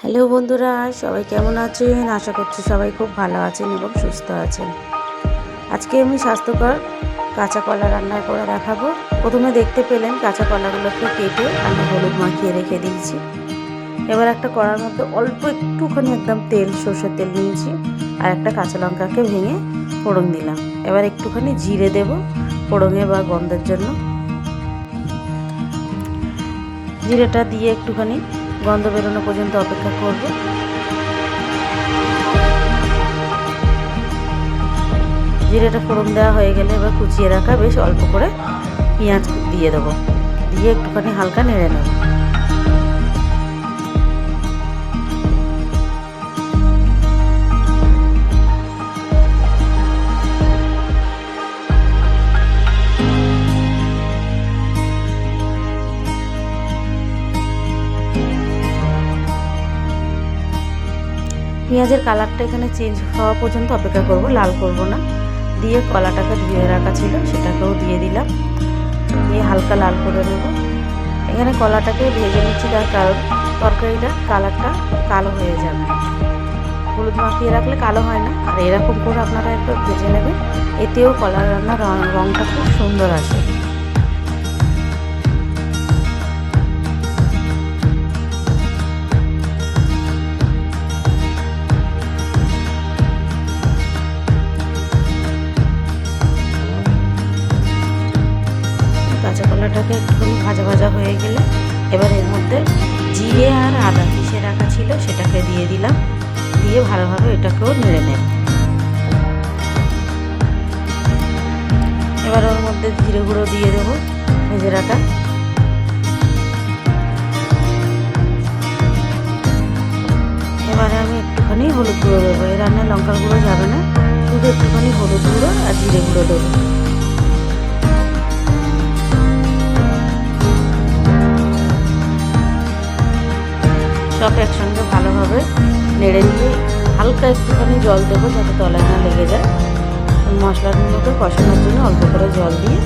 Hello বন্ধুরা, সবাই কেমন আছেন? আশা করছি সবাই খুব ভালো আছেন এবং সুস্থ আছেন। আজকে আমি স্বাস্থ্যকর কাঁচা কলা রান্না করে দেখাবো। প্রথমে দেখতে পেলেন কাঁচা কলাগুলোকে কেটে আমি হলুদ মাখিয়ে রেখে দিয়েছি। এবার একটা কড়ার মধ্যে অল্প একটুখানি একদম তেল, সর্ষের তেল নিয়েছি আর একটা কাঁচা লঙ্কাকে ভেঙে ফোড়ন দিলাম। এবার একটুখানি জিরে দেব ফোড়নে বা গন্ধের জন্য। জিরেটা দিয়ে একটুখানি গন্ধ বেরোনো পর্যন্ত অপেক্ষা করব। জিরেটা ফোড়ন দেওয়া হয়ে গেলে এবার কুচিয়ে রাখা বেশ অল্প করে পেঁয়াজ দিয়ে দেবো। দিয়ে একটুখানি হালকা নেড়ে নেব। পেঁয়াজের কালারটা এখানে চেঞ্জ হওয়া পর্যন্ত অপেক্ষা করব, লাল করব না। দিয়ে কলাটাকে ধুয়ে রাখা ছিল, সেটাকেও দিয়ে দিলাম। দিয়ে হালকা লাল করে নেব। এখানে কলাটাকে ভেজে নিচ্ছি, তার কারণ তরকারিটা কালারটা কালো হয়ে যাবে। হলুদ মাখিয়ে রাখলে কালো হয় না। আর এরকম করে আপনারা একটু ভেজে নেবেন। এতেও কলার রান্নার রঙটা খুব সুন্দর আসে। কলাটাকে একটুখানি ভাজা ভাজা হয়ে গেলে এবার এর মধ্যে জিরে আর আদা পিষে রাখা ছিল, সেটাকে দিয়ে দিলাম। দিয়ে ভালোভাবে এটাকেও নেড়ে নেব। এবার ওর মধ্যে জিরে গুঁড়ো দিয়ে দেবো ভেজে রাখা। এবারে আমি একটুখানি হলুদ গুঁড়ো দেবো। এই রান্নায় লঙ্কার গুঁড়ো যাবে না, শুধু একটুখানি হলুদ গুঁড়ো আর জিরে গুঁড়ো দেবো। সব একসঙ্গে ভালোভাবে নেড়ে নিয়ে হালকা একটুখানি জল দেবো যাতে তলায় না লেগে যায়। মশলাগুলোকে কষানোর জন্য অল্প করে জল দিয়ে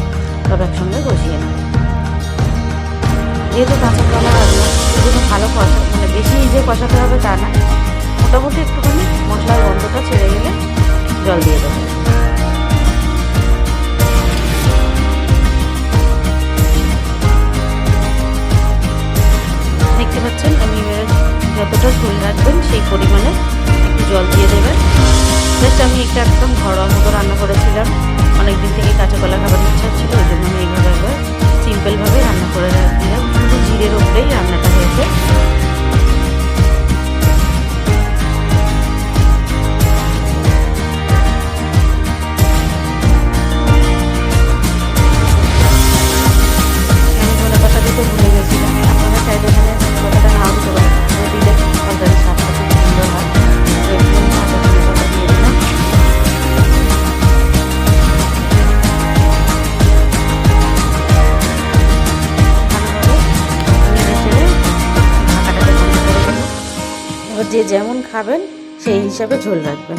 সব একসঙ্গে কষিয়ে নেব। যেহেতু কাঁচা কলা সেজন্য ভালো কষা মানে বেশি যে কষাতে হবে তা না, মোটামুটি একটুখানি মশলার গন্ধটা ছেড়ে গেলে জল দিয়ে দেবো। দেখতে পাচ্ছেন, আমি এবারে যতটা ঝোল রাখবেন সেই পরিমাণে একটু জল দিয়ে দেবেন। জাস্ট আমি এটা একদম ঘরোয়া মতো রান্না করেছিলাম। অনেক দিন থেকে কাঁচা কলা খাবার ইচ্ছা ছিল ওই জন্য আমি এইভাবে একবার সিম্পলভাবে রান্না করে দিলাম শুধু জিরের ওপরেই রান্নাটা হয়েছে। এবার যে যেমন খাবেন সেই হিসাবে ঝোল রাখবেন।